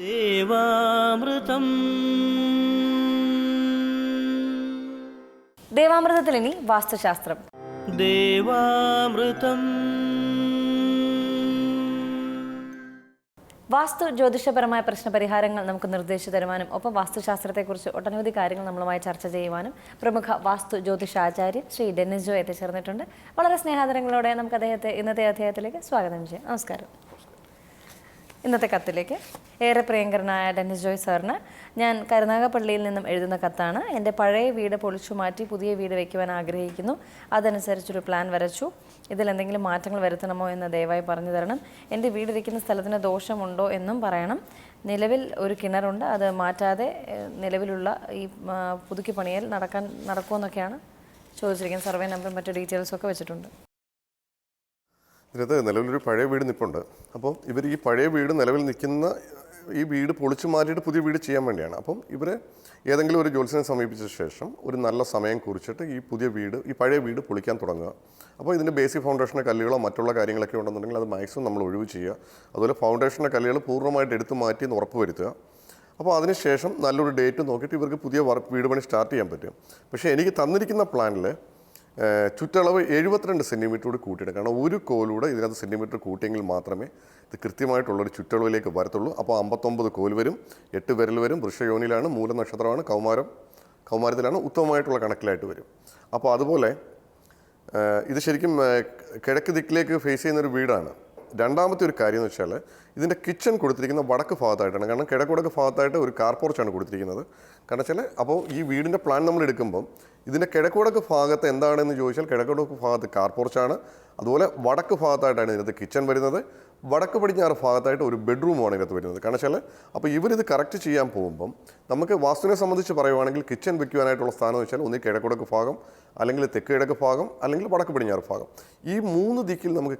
ദേവാമൃതം. ദേവാമൃതത്തിൽ ഇനി വാസ്തുശാസ്ത്രം. ദേവാമൃതം. വാസ്തു ജ്യോതിഷപരമായ പ്രശ്നപരിഹാരങ്ങൾ നമുക്ക് നിർദ്ദേശിച്ചു തരുവാനും ഒപ്പം വാസ്തുശാസ്ത്രത്തെക്കുറിച്ച് ഒട്ടനവധി കാര്യങ്ങൾ നമ്മളുമായി ചർച്ച ചെയ്യുവാനും പ്രമുഖ വാസ്തു ജ്യോതിഷാചാര്യൻ ശ്രീ ഡെന്നിസ് ജോ എത്തിച്ചേർന്നിട്ടുണ്ട്. വളരെ സ്നേഹാദരങ്ങളോടെ നമുക്ക് അദ്ദേഹത്തെ ഇന്നത്തെ അധ്യായത്തിലേക്ക് സ്വാഗതം ചെയ്യാം. നമസ്കാരം. ഇന്നത്തെ കത്തിലേക്ക്. ഏറെ പ്രിയങ്കരനായ ഡെന്നിസ് ജോയ് സാറിന് ഞാൻ കരുനാഗപ്പള്ളിയിൽ നിന്നും എഴുതുന്ന കത്താണ്. എന്റെ പഴയ വീട് പൊളിച്ചു മാറ്റി പുതിയ വീട് വയ്ക്കുവാൻ ആഗ്രഹിക്കുന്നു. അതനുസരിച്ചൊരു പ്ലാൻ വരച്ചു. ഇതിൽ എന്തെങ്കിലും മാറ്റങ്ങൾ വരുത്തണമോ എന്ന് ദയവായി പറഞ്ഞു തരണം. എന്റെ വീടിരിക്കുന്ന സ്ഥലത്തിന് ദോഷമുണ്ടോ എന്നും പറയണം. നിലവിൽ ഒരു കിണറുണ്ട്. അത് മാറ്റാതെ നിലവിലുള്ള ഈ പുതുക്കി പണിയൽ നടക്കാൻ നടക്കുമെന്നൊക്കെയാണ് ചോദിച്ചിരിക്കുന്നത്. സർവേ നമ്പറും മറ്റു ഡീറ്റെയിൽസൊക്കെ വെച്ചിട്ടുണ്ട്. ഇതിനകത്ത് നിലവിലൊരു പഴയ വീട് നിൽപ്പുണ്ട് അപ്പോൾ ഇവർ ഈ പഴയ വീട് നിലവിൽ നിൽക്കുന്ന ഈ വീട് പൊളിച്ചു മാറ്റിയിട്ട് പുതിയ വീട് ചെയ്യാൻ വേണ്ടിയാണ്. അപ്പം ഇവർ ഏതെങ്കിലും ഒരു ജോലിസിനെ സമീപിച്ച ശേഷം ഒരു നല്ല സമയം കുറിച്ചിട്ട് ഈ പുതിയ വീട് ഈ പഴയ വീട് പൊളിക്കാൻ തുടങ്ങുക. അപ്പോൾ ഇതിന്റെ ബേസിക് ഫൗണ്ടേഷന്റെ കല്ലുകളോ മറ്റുള്ള കാര്യങ്ങളൊക്കെ ഉണ്ടെന്നുണ്ടെങ്കിൽ അത് മാക്സിമം നമ്മൾ ഒഴിവ് ചെയ്യുക. അതുപോലെ ഫൗണ്ടേഷന്റെ കല്ലുകൾ പൂർണമായിട്ട് എടുത്തു മാറ്റി എന്ന് ഉറപ്പ് വരുത്തുക. അപ്പോൾ അതിനുശേഷം നല്ലൊരു ഡേറ്റ് നോക്കിയിട്ട് ഇവർക്ക് പുതിയ വർക്ക് വീട് പണി സ്റ്റാർട്ട് ചെയ്യാൻ പറ്റും. പക്ഷേ എനിക്ക് തന്നിരിക്കുന്ന പ്ലാനിൽ ചുറ്റളവ് എഴുപത്തിരണ്ട് സെന്റിമീറ്റർ കൂടി കൂട്ടിയിട്ട് കാരണം ഒരു കോലൂടെ ഇതിനകത്ത് സെന്റിമീറ്റർ കൂട്ടിയെങ്കിൽ മാത്രമേ ഇത് കൃത്യമായിട്ടുള്ളൊരു ചുറ്റളവിലേക്ക് വരത്തുള്ളൂ. അപ്പോൾ അമ്പത്തൊമ്പത് കോൽ വരും എട്ട് വിരൽ വരും വൃഷയോനിലാണ് മൂലനക്ഷത്രമാണ് കൗമാരം കൗമാരത്തിലാണ് ഉത്തമമായിട്ടുള്ള കണക്കിലായിട്ട് വരും. അപ്പോൾ അതുപോലെ ഇത് ശരിക്കും കിഴക്ക് ദിക്കിലേക്ക് ഫേസ് ചെയ്യുന്നൊരു വീടാണ്. രണ്ടാമത്തെ ഒരു കാര്യം എന്ന് വെച്ചാൽ ഇതിന്റെ കിച്ചൺ കൊടുത്തിരിക്കുന്ന വടക്ക് ഭാഗത്തായിട്ടാണ്. കാരണം കിഴക്കുടക്ക് ഭാഗത്തായിട്ട് ഒരു കാർ പോർച്ചാണ് കൊടുത്തിരിക്കുന്നത്. കാരണം വെച്ചാൽ അപ്പോൾ ഈ വീടിന്റെ പ്ലാൻ നമ്മൾ എടുക്കുമ്പം ഇതിന്റെ കിഴക്കുടക്ക് ഭാഗത്ത് എന്താണെന്ന് ചോദിച്ചാൽ കിഴക്കുടക്ക് ഭാഗത്ത് കാർ പോർച്ചാണ് അതുപോലെ വടക്ക് ഭാഗത്തായിട്ടാണ് ഇതിനകത്ത് കിച്ചൺ വരുന്നത്. വടക്ക് പടിഞ്ഞാറ് ഭാഗത്തായിട്ട് ഒരു ബെഡ്റൂമാണ് ഇതിനകത്ത് വരുന്നത്. കാരണം വെച്ചാൽ അപ്പോൾ ഇവരിത് കറക്റ്റ് ചെയ്യാൻ പോകുമ്പം നമുക്ക് വാസ്തുവിനെ സംബന്ധിച്ച് പറയുവാണെങ്കിൽ കിച്ചൺ വെക്കുവാനായിട്ടുള്ള സ്ഥാനം എന്ന് വെച്ചാൽ ഒന്ന് കിഴക്കുടക്ക് ഭാഗം അല്ലെങ്കിൽ തെക്ക് കിഴക്ക് ഭാഗം അല്ലെങ്കിൽ വടക്ക് പടിഞ്ഞാറ് ഭാഗം. ഈ മൂന്ന് ദിക്കിൽ നമുക്ക്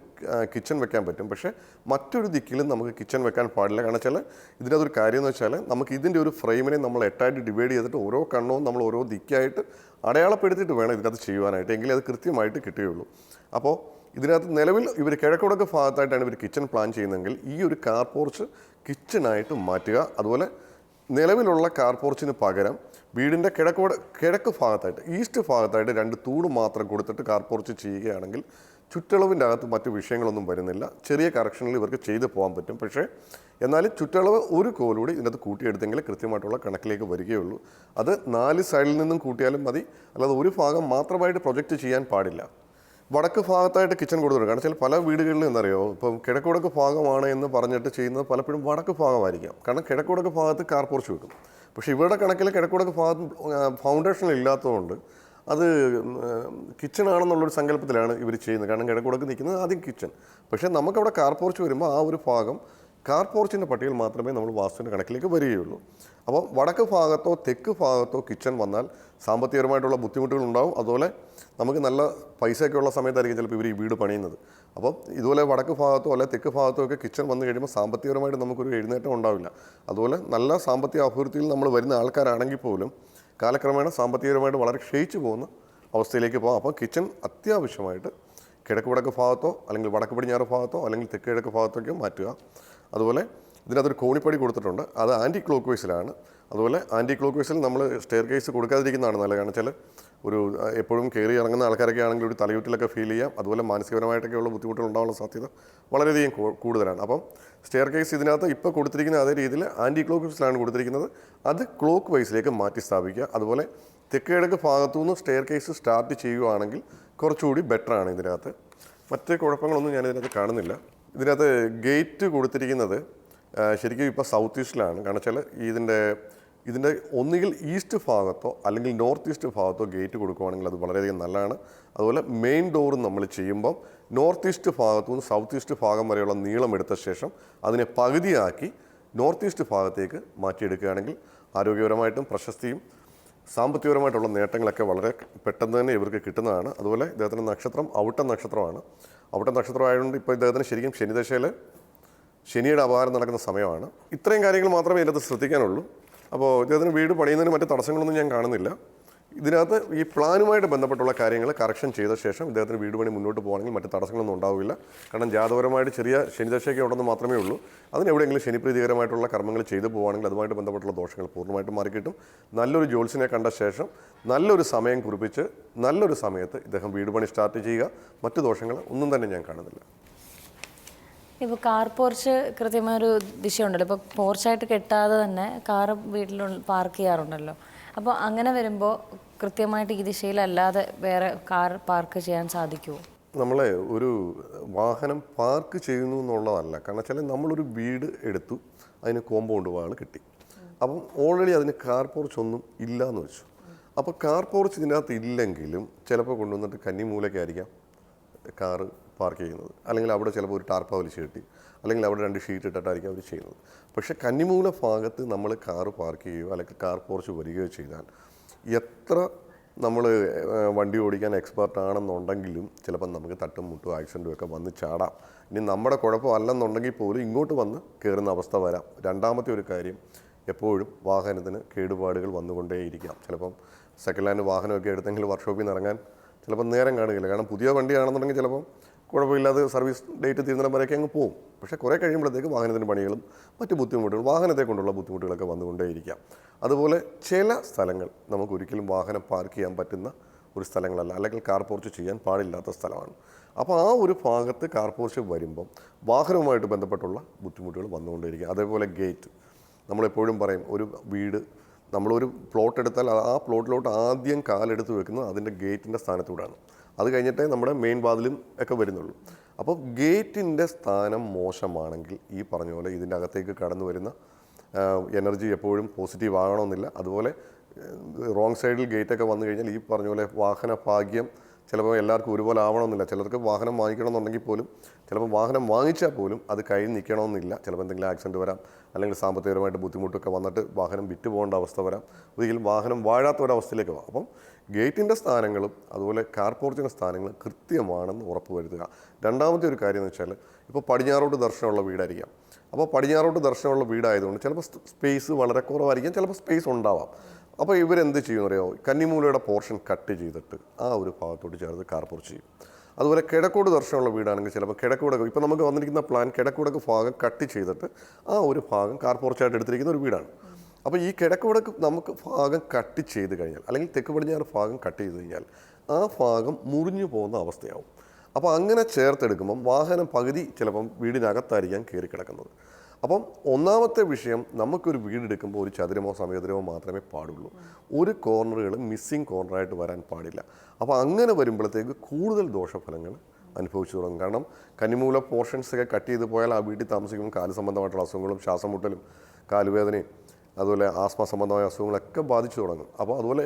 കിച്ചൺ വെക്കാൻ പറ്റും. പക്ഷേ മറ്റൊരു ദിക്കിലും നമുക്ക് കിച്ചൺ വെക്കാൻ പാടില്ല. കാരണം വെച്ചാൽ ഇതിനകത്തൊരു കാര്യം എന്ന് വെച്ചാൽ നമുക്ക് ഇതിന്റെ ഒരു ഫ്രെയിമിനെ നമ്മൾ എട്ടായിട്ട് ഡിവൈഡ് ചെയ്തിട്ട് ഓരോ കണ്ണവും നമ്മൾ ഓരോ ദിക്കായിട്ട് അടയാളപ്പെടുത്തിയിട്ട് വേണം ഇതിനകത്ത് ചെയ്യുവാനായിട്ട്. എങ്കിലേ അത് കൃത്യമായിട്ട് കിട്ടുകയുള്ളൂ. അപ്പോൾ ഇതിനകത്ത് നിലവിൽ ഇവർ കിഴക്കുടക്ക് ഭാഗത്തായിട്ടാണ് ഇവർ കിച്ചൺ പ്ലാൻ ചെയ്യുന്നതെങ്കിൽ ഈ ഒരു കാർ പോർച്ച് കിച്ചണായിട്ട് മാറ്റുക. അതുപോലെ നിലവിലുള്ള കാർ പോർച്ചിന് പകരം വീടിന്റെ കിഴക്കോട് കിഴക്ക് ഭാഗത്തായിട്ട് ഈസ്റ്റ് ഭാഗത്തായിട്ട് രണ്ട് തൂണ് മാത്രം കൊടുത്തിട്ട് കാർ പോർച്ച് ചെയ്യുകയാണെങ്കിൽ ചുറ്റളവിന്റെ അകത്ത് മറ്റു വിഷയങ്ങളൊന്നും വരുന്നില്ല. ചെറിയ കറക്ഷനിൽ ഇവർക്ക് ചെയ്തു പോകാൻ പറ്റും. പക്ഷേ എന്നാൽ ചുറ്റളവ് ഒരു കോലൂടി ഇതിനകത്ത് കൂട്ടിയെടുത്തെങ്കിൽ കൃത്യമായിട്ടുള്ള കണക്കിലേക്ക് വരികയുള്ളൂ. അത് നാല് സൈഡിൽ നിന്നും കൂട്ടിയാലും മതി. അല്ലാതെ ഒരു ഭാഗം മാത്രമായിട്ട് പ്രൊജക്റ്റ് ചെയ്യാൻ പാടില്ല. വടക്ക് ഭാഗത്തായിട്ട് കിച്ചൺ കൊടുത്തിട്ടുണ്ട്. കാരണം വെച്ചാൽ പല വീടുകളിലും എന്നറിയോ ഇപ്പം കിഴക്കുടക്ക് ഭാഗമാണ് എന്ന് പറഞ്ഞിട്ട് ചെയ്യുന്നത് പലപ്പോഴും വടക്ക് ഭാഗമായിരിക്കാം. കാരണം കിഴക്കുടക്ക് ഭാഗത്ത് കാർ പോർച്ച് വെക്കും. പക്ഷേ ഇവരുടെ കണക്കിൽ കിഴക്കുടക്ക് ഭാഗത്ത് ഫൗണ്ടേഷൻ ഇല്ലാത്തതുകൊണ്ട് അത് കിച്ചൺ ആണെന്നുള്ളൊരു സങ്കല്പത്തിലാണ് ഇവർ ചെയ്യുന്നത്. കാരണം കിഴക്കുടക്ക് നിൽക്കുന്നത് ആദ്യം കിച്ചൺ. പക്ഷേ നമുക്കവിടെ കാർ പോർച്ച് വരുമ്പോൾ ആ ഒരു ഭാഗം കാർ പോർച്ചിന്റെ പട്ടികയിൽ മാത്രമേ നമ്മൾ വാസ്തുവിന്റെ കണക്കിലേക്ക് വരികയുള്ളൂ. അപ്പോൾ വടക്ക് ഭാഗത്തോ തെക്ക് ഭാഗത്തോ കിച്ചൺ വന്നാൽ സാമ്പത്തികപരമായിട്ടുള്ള ബുദ്ധിമുട്ടുകൾ ഉണ്ടാവും അതുപോലെ നമുക്ക് നല്ല പൈസയൊക്കെ ഉള്ള സമയത്തായിരിക്കും ചിലപ്പോൾ ഇവർ ഈ വീട് പണിയുന്നത്. അപ്പോൾ ഇതുപോലെ വടക്ക് ഭാഗത്തോ അല്ലെങ്കിൽ തെക്ക് ഭാഗത്തോ ഒക്കെ കിച്ചൺ വന്നു കഴിയുമ്പോൾ സാമ്പത്തികപരമായിട്ട് നമുക്കൊരു എഴുന്നേറ്റം ഉണ്ടാവില്ല. അതുപോലെ നല്ല സാമ്പത്തിക അഭിവൃദ്ധിയിൽ നമ്മൾ വരുന്ന ആൾക്കാരാണെങ്കിൽ പോലും കാലക്രമേണ സാമ്പത്തികപരമായിട്ട് വളരെ ക്ഷയിച്ചു പോകുന്ന അവസ്ഥയിലേക്ക് പോകാം. അപ്പോൾ കിച്ചൺ അത്യാവശ്യമായിട്ട് കിഴക്ക് വടക്ക് ഭാഗത്തോ അല്ലെങ്കിൽ വടക്ക് പടിഞ്ഞാറ് ഭാഗത്തോ അല്ലെങ്കിൽ തെക്ക് കിഴക്ക് ഭാഗത്തൊക്കെ മാറ്റുക. അതുപോലെ ഇതിനകത്തൊരു കോണിപ്പടി കൊടുത്തിട്ടുണ്ട്. അത് ആന്റി ക്ലോക്ക് വൈസിലാണ് അതുപോലെ ആന്റി ക്ലോക്ക് വൈസിൽ നമ്മൾ സ്റ്റെയർ കേസ് കൊടുക്കാതിരിക്കുന്നതാണ് നല്ലത്. കാരണം വെച്ചാൽ ഒരു എപ്പോഴും കയറി ഇറങ്ങുന്ന ആൾക്കാരൊക്കെ ആണെങ്കിൽ ഒരു തലയൂട്ടിലൊക്കെ ഫീൽ ചെയ്യാം. അതുപോലെ മാനസികപരമായിട്ടൊക്കെയുള്ള ബുദ്ധിമുട്ടുകൾ ഉണ്ടാവാനുള്ള സാധ്യത വളരെയധികം കൂടുതലാണ്. അപ്പം സ്റ്റെയർ കേസ് ഇതിനകത്ത് ഇപ്പോൾ കൊടുത്തിരിക്കുന്ന അതേ രീതിയിൽ ആന്റി ക്ലോക്ക് വൈസിലാണ് കൊടുത്തിരിക്കുന്നത്. അത് ക്ലോക്ക് വൈസിലേക്ക് മാറ്റി സ്ഥാപിക്കുക. അതുപോലെ തെക്കേടക്ക് ഭാഗത്തുനിന്ന് സ്റ്റെയർ കേസ് സ്റ്റാർട്ട് ചെയ്യുകയാണെങ്കിൽ കുറച്ചുകൂടി ബെറ്ററാണ് ഇതിനകത്ത്. മറ്റ് കുഴപ്പങ്ങളൊന്നും ഞാൻ ഇതിനകത്ത് കാണുന്നില്ല. ഇതിനകത്ത് ഗേറ്റ് കൊടുത്തിരിക്കുന്നത് ശരിക്കും ഇപ്പോൾ സൗത്ത് ഈസ്റ്റിലാണ് കാരണം വെച്ചാൽ ഇതിന്റെ ഇതിന്റെ ഒന്നുകിൽ ഈസ്റ്റ് ഭാഗത്തോ അല്ലെങ്കിൽ നോർത്ത് ഈസ്റ്റ് ഭാഗത്തോ ഗേറ്റ് കൊടുക്കുകയാണെങ്കിൽ അത് വളരെയധികം നല്ലതാണ്. അതുപോലെ മെയിൻ ഡോർ നമ്മൾ ചെയ്യുമ്പം നോർത്ത് ഈസ്റ്റ് ഭാഗത്തു നിന്ന് സൗത്ത് ഈസ്റ്റ് ഭാഗം വരെയുള്ള നീളം എടുത്ത ശേഷം അതിനെ പകുതിയാക്കി നോർത്ത് ഈസ്റ്റ് ഭാഗത്തേക്ക് മാറ്റിയെടുക്കുകയാണെങ്കിൽ ആരോഗ്യപരമായിട്ടും പ്രശസ്തിയും സാമ്പത്തികപരമായിട്ടുള്ള നേട്ടങ്ങളൊക്കെ വളരെ പെട്ടെന്ന് തന്നെ ഇവർക്ക് കിട്ടുന്നതാണ്. അതുപോലെ ഇദ്ദേഹത്തിന്റെ നക്ഷത്രം ഔട്ട നക്ഷത്രമാണ്. ഔട്ട നക്ഷത്രം ആയതുകൊണ്ട് ഇപ്പോൾ ഇദ്ദേഹത്തിന് ശരിക്കും ശനിദശയിൽ ശനിയുടെ അപകാരം നടക്കുന്ന സമയമാണ്. ഇത്രയും കാര്യങ്ങൾ മാത്രമേ ഇതിനകത്ത് ശ്രദ്ധിക്കാനുള്ളൂ. അപ്പോൾ ഇദ്ദേഹത്തിന് വീട് പണിയുന്നതിന് മറ്റ് തടസ്സങ്ങളൊന്നും ഞാൻ കാണുന്നില്ല. ഇതിനകത്ത് ഈ പ്ലാനുമായിട്ട് ബന്ധപ്പെട്ടുള്ള കാര്യങ്ങൾ കറക്ഷൻ ചെയ്ത ശേഷം ഇദ്ദേഹത്തിന് വീട് പണി മുന്നോട്ട് പോകുകയാണെങ്കിൽ മറ്റ് തടസ്സങ്ങളൊന്നും ഉണ്ടാവില്ല. കാരണം ജാതപരമായിട്ട് ചെറിയ ശനിദശയൊക്കെ ഉണ്ടെന്ന് മാത്രമേ ഉള്ളൂ. അതിനെവിടെയെങ്കിലും ശനിപ്രീതികരമായിട്ടുള്ള കർമ്മങ്ങൾ ചെയ്തു പോകുകയാണെങ്കിൽ അതുമായിട്ട് ബന്ധപ്പെട്ടുള്ള ദോഷങ്ങൾ പൂർണമായിട്ടും മാറിക്കിട്ടും. നല്ലൊരു ജോൽസിനെ കണ്ട ശേഷം നല്ലൊരു സമയം കുറിപ്പിച്ച് നല്ലൊരു സമയത്ത് ഇദ്ദേഹം വീട് പണി സ്റ്റാർട്ട് ചെയ്യുക. മറ്റു ദോഷങ്ങൾ ഒന്നും തന്നെ ഞാൻ കാണുന്നില്ല. ഇപ്പോൾ കാർ പോർച്ച് കൃത്യമായ ഒരു ദിശയുണ്ടല്ലോ ഇപ്പോൾ പോർച്ചായിട്ട് കെട്ടാതെ തന്നെ കാർ വീട്ടിൽ പാർക്ക് ചെയ്യാറുണ്ടല്ലോ. അപ്പോൾ അങ്ങനെ വരുമ്പോൾ കൃത്യമായിട്ട് ഈ ദിശയിലല്ലാതെ വേറെ കാർ പാർക്ക് ചെയ്യാൻ സാധിക്കുമോ നമ്മളെ ഒരു വാഹനം പാർക്ക് ചെയ്യുന്നു എന്നുള്ളതല്ല. കാരണം വെച്ചാൽ നമ്മളൊരു വീട് എടുത്തു അതിന് കോമ്പൗണ്ട് വാൾ കിട്ടി. അപ്പം ഓൾറെഡി അതിന് കാർ പോർച്ച് ഒന്നും ഇല്ല എന്ന് വെച്ചു. അപ്പോൾ കാർ പോർച്ച് ഇതിനകത്ത് ഇല്ലെങ്കിലും ചിലപ്പോൾ കൊണ്ടുവന്നിട്ട് കന്നിമൂലയ്ക്കായിരിക്കാം കാറ് പാർക്ക് ചെയ്യുന്നത്. അല്ലെങ്കിൽ അവിടെ ചിലപ്പോൾ ഒരു ടാർപ്പ വലിച്ച് കെട്ടി. അല്ലെങ്കിൽ അവിടെ രണ്ട് ഷീറ്റ് ഇട്ടിട്ടായിരിക്കും അവർ ചെയ്യുന്നത്. പക്ഷേ കന്നിമൂല ഭാഗത്ത് നമ്മൾ കാർ പാർക്ക് ചെയ്യുകയോ അല്ലെങ്കിൽ കാർ പോർച്ച് വരികയോ ചെയ്താൽ എത്ര നമ്മൾ വണ്ടി ഓടിക്കാൻ എക്സ്പേർട്ട് ആണെന്നുണ്ടെങ്കിലും ചിലപ്പോൾ നമുക്ക് തട്ടും മുട്ടും ആക്സിഡന്റും ഒക്കെ വന്ന് ചാടാം. ഇനി നമ്മുടെ കുഴപ്പമല്ലെന്നുണ്ടെങ്കിൽ പോലും ഇങ്ങോട്ട് വന്ന് കയറുന്ന അവസ്ഥ വരാം. രണ്ടാമത്തെ ഒരു കാര്യം എപ്പോഴും വാഹനത്തിന് കേടുപാടുകൾ വന്നുകൊണ്ടേയിരിക്കാം. ചിലപ്പം സെക്കൻഡ് ഹാൻഡ് വാഹനമൊക്കെ എടുത്തെങ്കിൽ വർക്ക്ഷോപ്പിൽ നിന്ന് ഇറങ്ങാൻ ചിലപ്പം നേരം കാണുകയില്ല. കാരണം പുതിയ വണ്ടിയാണെന്നുണ്ടെങ്കിൽ ചിലപ്പം കുഴപ്പമില്ലാതെ സർവീസ് ഡേറ്റ് തീരുന്നിടം വരെയൊക്കെ അങ്ങ് പോകും പക്ഷേ കുറേ കഴിയുമ്പോഴത്തേക്ക് വാഹനത്തിന്റെ പണികളും മറ്റ് ബുദ്ധിമുട്ടുകൾ വാഹനത്തെ കൊണ്ടുള്ള ബുദ്ധിമുട്ടുകളൊക്കെ വന്നുകൊണ്ടേയിരിക്കാം. അതുപോലെ ചില സ്ഥലങ്ങൾ നമുക്ക് ഒരിക്കലും വാഹനം പാർക്ക് ചെയ്യാൻ പറ്റുന്ന ഒരു സ്ഥലങ്ങളല്ല. അല്ലെങ്കിൽ കാർ പോർച്ച് ചെയ്യാൻ പാടില്ലാത്ത സ്ഥലമാണ്. അപ്പോൾ ആ ഒരു ഭാഗത്ത് കാർ പോർച്ച് വരുമ്പം വാഹനവുമായിട്ട് ബന്ധപ്പെട്ടുള്ള ബുദ്ധിമുട്ടുകൾ വന്നുകൊണ്ടേയിരിക്കും. അതേപോലെ ഗേറ്റ് നമ്മളെപ്പോഴും പറയും ഒരു വീട് നമ്മളൊരു പ്ലോട്ട് എടുത്താൽ ആ- പ്ലോട്ടിലോട്ട് ആദ്യം കാലെടുത്ത് വെക്കുന്നത് അതിന്റെ ഗേറ്റിന്റെ സ്ഥാനത്തൂടാണ്. അത് കഴിഞ്ഞിട്ടേ നമ്മുടെ മെയിൻ വാതിലും ഒക്കെ വരുന്നുള്ളൂ. അപ്പോൾ ഗേറ്റിന്റെ സ്ഥാനം മോശമാണെങ്കിൽ ഈ പറഞ്ഞ പോലെ ഇതിന്റെ അകത്തേക്ക് കടന്നു വരുന്ന എനർജി എപ്പോഴും പോസിറ്റീവ് ആകണമെന്നില്ല. അതുപോലെ റോങ് സൈഡിൽ ഗേറ്റൊക്കെ വന്നു കഴിഞ്ഞാൽ ഈ പറഞ്ഞ പോലെ വാഹന ഭാഗ്യം ചിലപ്പോൾ എല്ലാവർക്കും ഒരുപോലെ ആവണമെന്നില്ല. ചിലർക്ക് വാഹനം വാങ്ങിക്കണമെന്നുണ്ടെങ്കിൽ പോലും ചിലപ്പോൾ വാഹനം വാങ്ങിച്ചാൽ പോലും അത് കഴിഞ്ഞ് നിൽക്കണമെന്നില്ല. ചിലപ്പോൾ എന്തെങ്കിലും ആക്സിഡന്റ് വരാം. അല്ലെങ്കിൽ സാമ്പത്തികപരമായിട്ട് ബുദ്ധിമുട്ടൊക്കെ വന്നിട്ട് വാഹനം വിറ്റ് പോകേണ്ട അവസ്ഥ വരാം. ഒരിക്കലും വാഹനം വാഴാത്ത ഒരവസ്ഥയിലേക്ക് പോകാം അപ്പം ഗേറ്റിന്റെ സ്ഥാനങ്ങളും അതുപോലെ കാർ പോർച്ചിന്റെ സ്ഥാനങ്ങളും കൃത്യമാണെന്ന് ഉറപ്പ് വരുത്തുക. രണ്ടാമത്തെ ഒരു കാര്യം എന്ന് വെച്ചാൽ ഇപ്പോൾ പടിഞ്ഞാറോട്ട് ദർശനമുള്ള വീടായിരിക്കാം. അപ്പോൾ പടിഞ്ഞാറോട്ട് ദർശനമുള്ള വീടായതുകൊണ്ട് ചിലപ്പോൾ സ്പേസ് വളരെ കുറവായിരിക്കാം. ചിലപ്പോൾ സ്പേസ് ഉണ്ടാവാം. അപ്പോൾ ഇവരെന്ത് അറിയോ കന്നിമൂലയുടെ പോർഷൻ കട്ട് ചെയ്തിട്ട് ആ ഒരു ഭാഗത്തോട്ട് ചേർത്ത് കാർ ചെയ്യും. അതുപോലെ കിഴക്കോട് ദർശനമുള്ള വീടാണെങ്കിൽ ചിലപ്പോൾ കിഴക്കൂടൊക്കെ ഇപ്പോൾ നമുക്ക് വന്നിരിക്കുന്ന പ്ലാൻ കിഴക്കൂടൊക്കെ ഭാഗം കട്ട് ചെയ്തിട്ട് ആ ഒരു ഭാഗം കാർപ്പുറച്ചായിട്ട് എടുത്തിരിക്കുന്ന ഒരു വീടാണ്. അപ്പോൾ ഈ കിടക്കൂടൊക്കെ നമുക്ക് ഭാഗം കട്ട് ചെയ്ത് കഴിഞ്ഞാൽ അല്ലെങ്കിൽ തെക്ക് പടിഞ്ഞാറ് ഭാഗം കട്ട് ചെയ്ത് കഴിഞ്ഞാൽ ആ ഭാഗം മുറിഞ്ഞു പോകുന്ന അവസ്ഥയാവും. അപ്പോൾ അങ്ങനെ ചേർത്തെടുക്കുമ്പം വാഹനം പകുതി ചിലപ്പം വീടിനകത്തായിരിക്കാം കയറി കിടക്കുന്നത്. അപ്പം ഒന്നാമത്തെ വിഷയം നമുക്കൊരു വീടെടുക്കുമ്പോൾ ഒരു ചതുരമോ സമചതുരമോ മാത്രമേ പാടുള്ളൂ. ഒരു കോർണറുകൾ മിസ്സിങ് കോർണറായിട്ട് വരാൻ പാടില്ല. അപ്പോൾ അങ്ങനെ വരുമ്പോഴത്തേക്ക് കൂടുതൽ ദോഷഫലങ്ങൾ അനുഭവിച്ചു തുടങ്ങും. കാരണം കന്നിമൂല പോർഷൻസ് ഒക്കെ കട്ട് ചെയ്ത് പോയാൽ ആ വീട്ടിൽ താമസിക്കുമ്പോൾ കാൽ സംബന്ധമായിട്ടുള്ള അസുഖങ്ങളും ശ്വാസം മുട്ടലും കാലുവേദനയും അതുപോലെ ആസ്മ സംബന്ധമായ അസുഖങ്ങളൊക്കെ ബാധിച്ചു തുടങ്ങും. അപ്പോൾ അതുപോലെ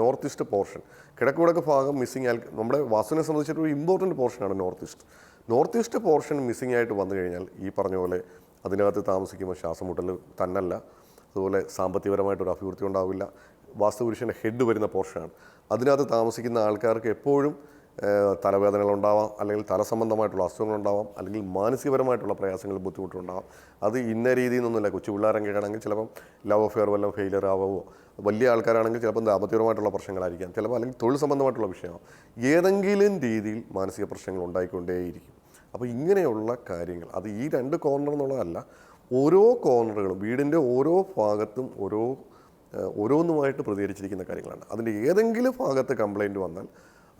നോർത്ത് ഈസ്റ്റ് പോർഷൻ. കിഴക്കുകിഴക്ക് ഭാഗം മിസ്സിങ് ആൽ നമ്മുടെ വാസുവിനെ സംബന്ധിച്ചിട്ട് ഒരു ഇമ്പോർട്ടന്റ് പോർഷനാണ് north east. North east portion missing ആയിട്ട് വന്നു കഴിഞ്ഞാൽ ഈ പറഞ്ഞ പോലെ അതിനകത്ത് താമസിക്കുമ്പോൾ ശ്വാസം മുട്ടൽ തന്നല്ല. അതുപോലെ സാമ്പത്തികപരമായിട്ടൊരു അഭിവൃദ്ധി ഉണ്ടാവില്ല. വാസ്തുപുരുഷന്റെ ഹെഡ് വരുന്ന പോർഷനാണ്. അതിനകത്ത് താമസിക്കുന്ന ആൾക്കാർക്ക് എപ്പോഴും തലവേദനകളുണ്ടാവാം അല്ലെങ്കിൽ തലസംബന്ധമായിട്ടുള്ള അസുഖങ്ങളുണ്ടാവാം അല്ലെങ്കിൽ മാനസികപരമായിട്ടുള്ള പ്രയാസങ്ങൾ ബുദ്ധിമുട്ടുണ്ടാവാം അത് ഇന്ന രീതിയിൽ നിന്നൊന്നുമില്ല. കൊച്ചു പിള്ളേരൊക്കെ ആണെങ്കിൽ ചിലപ്പം ലവ് അഫെയർ വല്ലതും ഫെയിലിയർ ആവുമോ വലിയ ആൾക്കാരാണെങ്കിൽ ചിലപ്പം ദാമ്പത്യപരമായിട്ടുള്ള പ്രശ്നങ്ങളായിരിക്കാം. ചിലപ്പോൾ അല്ലെങ്കിൽ തൊഴിൽ സംബന്ധമായിട്ടുള്ള വിഷയമാവും. ഏതെങ്കിലും രീതിയിൽ മാനസിക പ്രശ്നങ്ങൾ ഉണ്ടായിക്കൊണ്ടേയിരിക്കും. അപ്പോൾ ഇങ്ങനെയുള്ള കാര്യങ്ങൾ അത് ഈ രണ്ട് കോർണർ എന്നുള്ളതല്ല ഓരോ കോർണറുകളും വീടിന്റെ ഓരോ ഭാഗത്തും ഓരോ ഓരോന്നുമായിട്ട് പ്രതികരിച്ചിരിക്കുന്ന കാര്യങ്ങളാണ്. അതിന്റെ ഏതെങ്കിലും ഭാഗത്ത് കംപ്ലൈന്റ് വന്നാൽ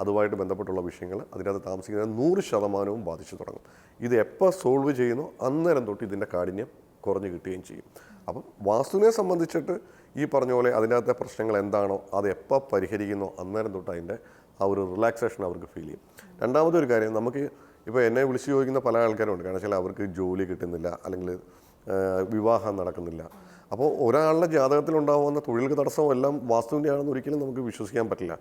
അതുമായിട്ട് ബന്ധപ്പെട്ടുള്ള വിഷയങ്ങൾ അതിനകത്ത് താമസിക്കുന്ന നൂറ് ശതമാനവും ബാധിച്ചു തുടങ്ങും. ഇത് എപ്പോൾ സോൾവ് ചെയ്യുന്നു? അന്നേരം തൊട്ട് ഇതിന്റെ കാഠിന്യം കുറഞ്ഞു കിട്ടുകയും ചെയ്യും. അപ്പം വാസ്തുവിനെ സംബന്ധിച്ചിട്ട് ഈ പറഞ്ഞ പോലെ അതിനകത്തെ പ്രശ്നങ്ങൾ എന്താണോ അത് എപ്പോൾ പരിഹരിക്കുന്നോ അന്നേരം തൊട്ട് അതിന്റെ ആ ഒരു റിലാക്സേഷൻ അവർക്ക് ഫീൽ ചെയ്യും. രണ്ടാമത്തെ ഒരു കാര്യം നമുക്ക് ഇപ്പോൾ എന്നെ വിളിച്ചു ചോദിക്കുന്ന പല ആൾക്കാരുണ്ട്. കാരണം വെച്ചാൽ അവർക്ക് ജോലി കിട്ടുന്നില്ല അല്ലെങ്കിൽ വിവാഹം നടക്കുന്നില്ല. അപ്പോൾ ഒരാളുടെ ജാതകത്തിൽ ഉണ്ടാകുന്ന തൊഴിൽ തടസ്സവും എല്ലാം വാസ്തുവിന്റെ ആണെന്ന് ഒരിക്കലും നമുക്ക് വിശ്വസിക്കാൻ പറ്റില്ല.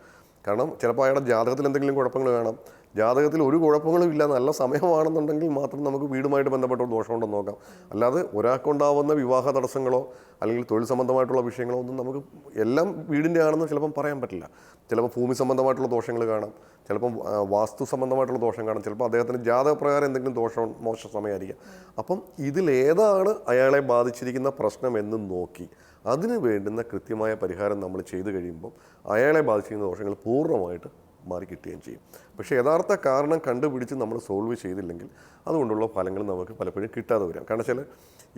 കാരണം ചിലപ്പോൾ അയാളുടെ ജാതകത്തിൽ എന്തെങ്കിലും കുഴപ്പങ്ങൾ കാണാം. ജാതകത്തിൽ ഒരു കുഴപ്പങ്ങളും ഇല്ല. നല്ല സമയമാണെന്നുണ്ടെങ്കിൽ മാത്രം നമുക്ക് വീടുമായിട്ട് ബന്ധപ്പെട്ട ഒരു ദോഷമുണ്ടെന്ന് നോക്കാം. അല്ലാതെ ഒരാൾക്കുണ്ടാവുന്ന വിവാഹ തടസ്സങ്ങളോ അല്ലെങ്കിൽ തൊഴിൽ സംബന്ധമായിട്ടുള്ള വിഷയങ്ങളോ ഒന്നും നമുക്ക് എല്ലാം വീടിന്റെ ആണെന്ന് ചിലപ്പം പറയാൻ പറ്റില്ല. ചിലപ്പോൾ ഭൂമി സംബന്ധമായിട്ടുള്ള ദോഷങ്ങൾ കാണാം. ചിലപ്പം വാസ്തു സംബന്ധമായിട്ടുള്ള ദോഷം കാണാം. ചിലപ്പോൾ അദ്ദേഹത്തിന് ജാതകപ്രകാരം എന്തെങ്കിലും ദോഷം മോശ സമയമായിരിക്കാം. അപ്പം ഇതിലേതാണ് അയാളെ ബാധിച്ചിരിക്കുന്ന പ്രശ്നം എന്ന് നോക്കി അതിന് വേണ്ടുന്ന കൃത്യമായ പരിഹാരം നമ്മൾ ചെയ്തു കഴിയുമ്പോൾ അയാളെ ബാധിച്ചിരിക്കുന്ന ദോഷങ്ങൾ പൂർണമായിട്ട് മാറി കിട്ടുകയും ചെയ്യും. പക്ഷേ യഥാർത്ഥ കാരണം കണ്ടുപിടിച്ച് നമ്മൾ സോൾവ് ചെയ്തില്ലെങ്കിൽ അതുകൊണ്ടുള്ള ഫലങ്ങൾ നമുക്ക് പലപ്പോഴും കിട്ടാതെ വരാം. കാരണം വെച്ചാൽ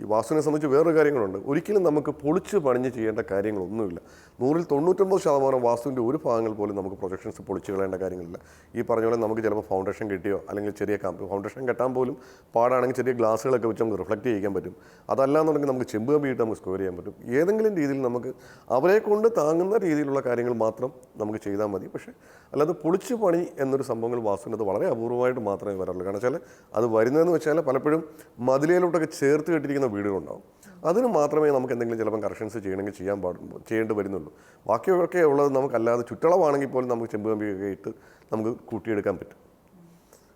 ഈ വാസുവിനെ സംബന്ധിച്ച് വേറൊരു കാര്യങ്ങളുണ്ട്. ഒരിക്കലും നമുക്ക് പൊളിച്ച് പണിഞ്ഞ് ചെയ്യേണ്ട കാര്യങ്ങളൊന്നുമില്ല. നൂറിൽ തൊണ്ണൂറ്റൊമ്പത് ശതമാനം വാസ്തുവിന്റെ ഒരു ഭാഗങ്ങൾ പോലും നമുക്ക് പ്രൊജക്ഷൻസ് പൊളിച്ച് കളയേണ്ട കാര്യങ്ങളില്ല. ഈ പറഞ്ഞ പോലെ നമുക്ക് ചിലപ്പോൾ ഫൗണ്ടേഷൻ കിട്ടിയോ അല്ലെങ്കിൽ ചെറിയ കമ്പ് ഫൗണ്ടേഷൻ കെട്ടാൻ പോലും പാടാണെങ്കിൽ ചെറിയ ഗ്ലാസ്സുകളൊക്കെ വെച്ച് നമുക്ക് റിഫ്ലക്റ്റ് ചെയ്യാൻ പറ്റും. അതല്ല അതല്ലാന്നുണ്ടെങ്കിൽ നമുക്ക് ചെമ്പ് കമ്പിയിട്ട് നമുക്ക് സ്കോർ ചെയ്യാൻ പറ്റും. ഏതെങ്കിലും രീതിയിൽ നമുക്ക് അവരെ കൊണ്ട് താങ്ങുന്ന രീതിയിലുള്ള കാര്യങ്ങൾ മാത്രം നമുക്ക് ചെയ്താൽ മതി. പക്ഷേ അല്ലാതെ പൊളിച്ച് പണി എന്നൊരു സംഭവങ്ങൾ വാസ്തുവിനകത്ത് വളരെ അപൂർവമായിട്ട് മാത്രമേ വരാറുള്ളൂ. കാരണം വെച്ചാൽ അത് വരുന്നതെന്ന് വെച്ചാൽ പലപ്പോഴും മതിലയിലോട്ടൊക്കെ ചേർത്ത് കെട്ടിയിരിക്കുന്ന വീടുകളുണ്ടാവും. അതിന് മാത്രമേ നമുക്ക് എന്തെങ്കിലും ചിലപ്പം കറക്ഷൻസ് ചെയ്യണമെങ്കിൽ ചെയ്യാൻ പാടുള്ളൂ ചെയ്യേണ്ടി വരുന്നുള്ളൂ. ബാക്കിയൊക്കെ ഉള്ളത് നമുക്കല്ലാതെ ചുറ്റളവാണെങ്കിൽ പോലും നമുക്ക് ചെമ്പ് കമ്പിയൊക്കെ ഇട്ട് നമുക്ക് കൂട്ടിയെടുക്കാൻ പറ്റും.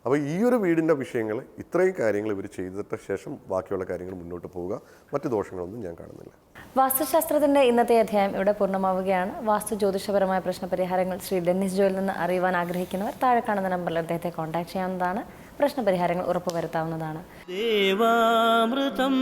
അപ്പോൾ ഈ ഒരു വീടിന്റെ വിഷയങ്ങൾ ഇത്രയും കാര്യങ്ങൾ ഇവർ ചെയ്തിട്ട ശേഷം ബാക്കിയുള്ള കാര്യങ്ങൾ മുന്നോട്ട് പോവുക. മറ്റ് ദോഷങ്ങളൊന്നും ഞാൻ കാണുന്നില്ല. വാസ്തുശാസ്ത്രത്തിന്റെ ഇന്നത്തെ അധ്യായം ഇവിടെ പൂർണമാവുകയാണ്. വാസ്തു ജ്യോതിഷപരമായ പ്രശ്നപരിഹാരങ്ങൾ ശ്രീ ഡെന്നിസ് ജോയിൽ നിന്ന് അറിയുവാൻ ആഗ്രഹിക്കുന്നവർ താഴെ കാണുന്ന നമ്പറിൽ അദ്ദേഹത്തെ കോൺടാക്ട് ചെയ്യാവുന്നതാണ്. പ്രശ്നപരിഹാരങ്ങൾ ഉറപ്പുവരുത്താവുന്നതാണ്. ദേവാമൃതം.